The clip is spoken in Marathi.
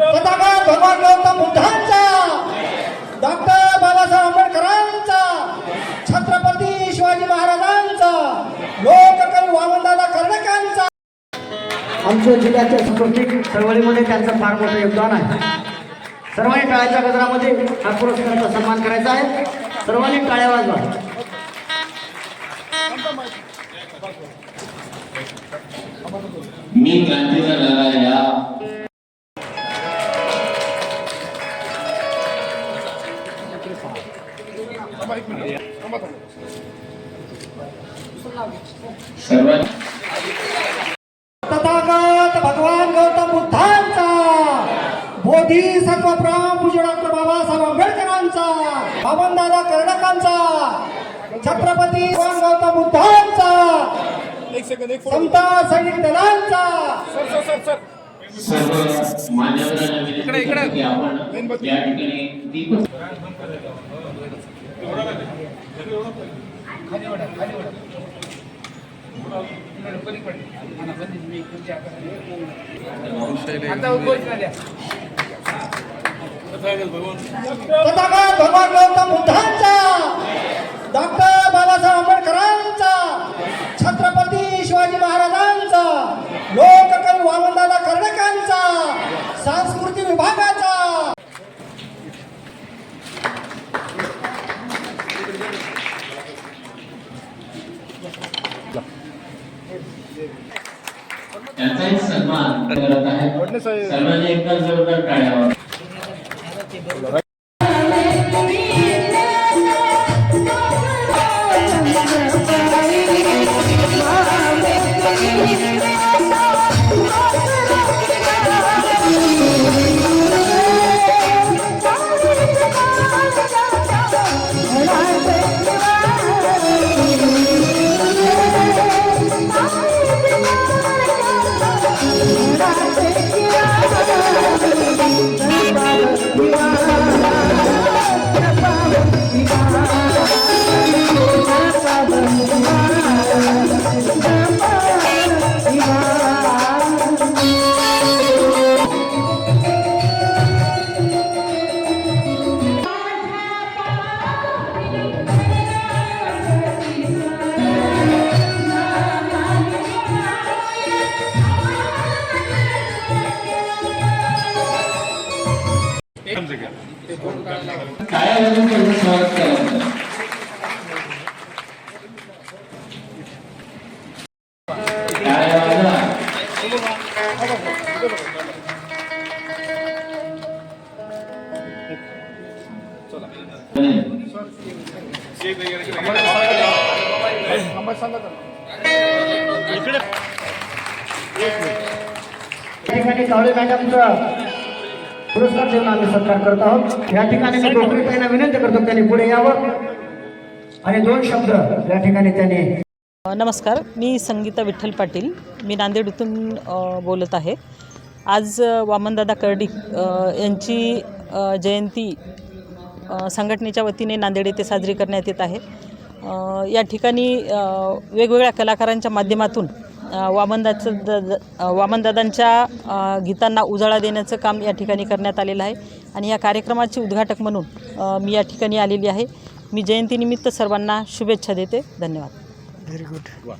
तथागत भगवान गौतम बुद्धांचा डॉक्टर बाबासाहेब आंबेडकरांचा छत्रपती शिवाजी महाराजांचा लोककवी वामनदादा कर्णकांचा. आमच्या जिल्ह्याच्या सांस्कृतिक चळवळीमध्ये त्यांचं फार मोठं योगदान आहे. सर्वांनी टाळ्याच्या गजरामध्ये हा पुरस्काराचा सन्मान करायचा आहे. सर्वांनी टाळ्या वाजवा. मी क्रांतीचा लढा या सर्वात तथागत भगवान गौतम बुद्धांचा बोधिसत्व प्रभू पूज्य डॉक्टर बाबासाहेब आंबेडकरांचा बाबनदादा कर्णकांचा छत्रपती भगवान गौतम बुद्धांचा समता सैनिक दलांचा. सर्व मान्यवरांना विनंती करतो की आपण या ठिकाणी दीप तथागत भगवान गौतम बुद्धांचा डॉक्टर बाबासाहेब आंबेडकरांचा छत्रपती शिवाजी महाराजांचा लोककवी वामनदादा कर्णकांचा सांस्कृतिक विभागाचा त्याचाही सन्मान करत आहे सर्वांनी एकदा जोरदार टाळ्यावर टाळ्या वाजवून त्यांचं स्वागत करायचं टाळ्या वाजवा या ठिकाणी कावळे मॅडमचा पुरस्कार देऊन आम्ही सत्कार करत आहोत. या ठिकाणी मी डोकरी ताईंना विनंती करतो त्यांनी पुढे यावं. आणि दोन शब्द या ठिकाणी त्यांनी नमस्कार मी संगीता विठ्ठल पाटील. मी नांदेडतून बोलत आहे. आज वामनदादा कर्डिक अ, यांची जयंती संघटनेच्या वतीने नांदेड येथे साजरी करण्यात येत आहे. या ठिकाणी वेगवेगळ्या कलाकारांच्या माध्यमातून वामनदाचं द द- वामनदादांच्या गीतांना उजाळा देण्याचं काम या ठिकाणी करण्यात आलेलं आहे. आणि या कार्यक्रमाचे उद्घाटक म्हणून मी या ठिकाणी आलेली आहे. मी जयंतीनिमित्त सर्वांना शुभेच्छा देते. धन्यवाद. Very good